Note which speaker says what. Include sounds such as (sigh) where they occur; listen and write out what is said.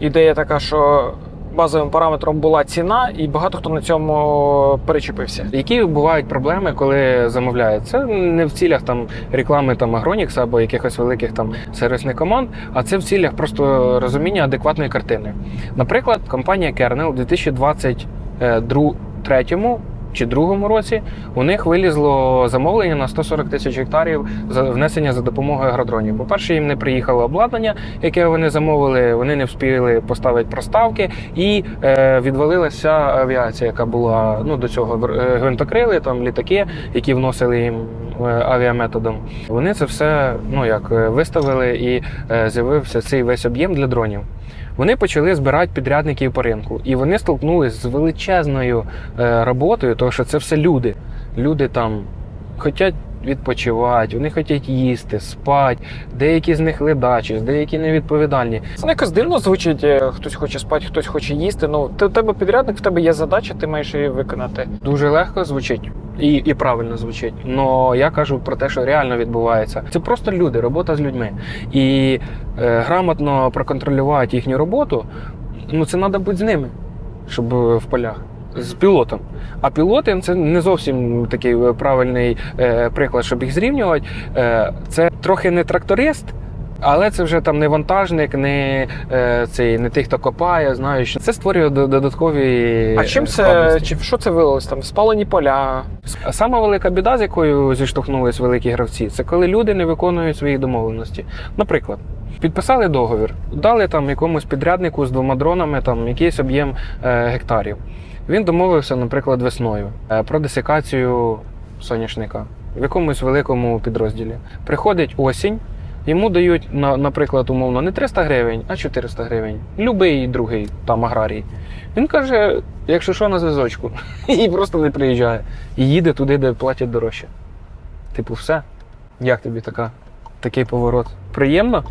Speaker 1: ідея така, що базовим параметром була ціна, і багато хто на цьому перечепився.
Speaker 2: Які бувають проблеми, коли замовляють? Це не в цілях там реклами там Агронікс або якихось великих там сервісних команд, а це в цілях просто розуміння адекватної картини. Наприклад, компанія Kernel у 2023 чи другому році у них вилізло замовлення на 140 тисяч гектарів за внесення за допомогою агродронів. По-перше, їм не приїхало обладнання, яке вони замовили. Вони не встигли поставити проставки, і е, відвалилася авіація, яка була ну до цього е, гвинтокрили, там літаки, які вносили їм авіаметодом. Вони це все ну як е, виставили і е, з'явився цей весь об'єм для дронів. Вони почали збирати підрядників по ринку, і вони столкнулися з величезною е, роботою, тому що це все люди. Люди там хочуть відпочивати, вони хочуть їсти, спати. Деякі з них ледачі, деякі невідповідальні.
Speaker 1: Це якось дивно звучить, е, хтось хоче спати, хтось хоче їсти. Ну, ти, у тебе підрядник, в тебе є задача, ти маєш її виконати.
Speaker 2: Дуже легко звучить і, і правильно звучить. Но я кажу про те, що реально відбувається. Це просто люди, робота з людьми. І е, грамотно проконтролювати їхню роботу, ну це треба бути з ними, щоб е, в полях. З пілотом. А пілоти це не зовсім такий е, правильний е, приклад, щоб їх зрівнювати. Е, це трохи не тракторист, але це вже там не вантажник, не, е, цей, не тих, хто копає, знаєш. Це створює додаткові.
Speaker 1: А чим це чи що це вилилось? Там спалені поля.
Speaker 2: Сама велика біда, з якою зіштовхнулись великі гравці, це коли люди не виконують свої домовленості. Наприклад, підписали договір, дали там якомусь підряднику з двома дронами там якийсь об'єм е, гектарів. Він домовився, наприклад, весною е, про десикацію соняшника в якомусь великому підрозділі. Приходить осінь. Йому дають, на- наприклад, умовно, не 300 гривень, а 400 гривень. Любий другий там аграрій. Він каже, якщо що, на зв'язочку. (laughs) І просто не приїжджає. І їде туди, де платять дорожче. Типу, все. Як тобі така, такий поворот? Приємно?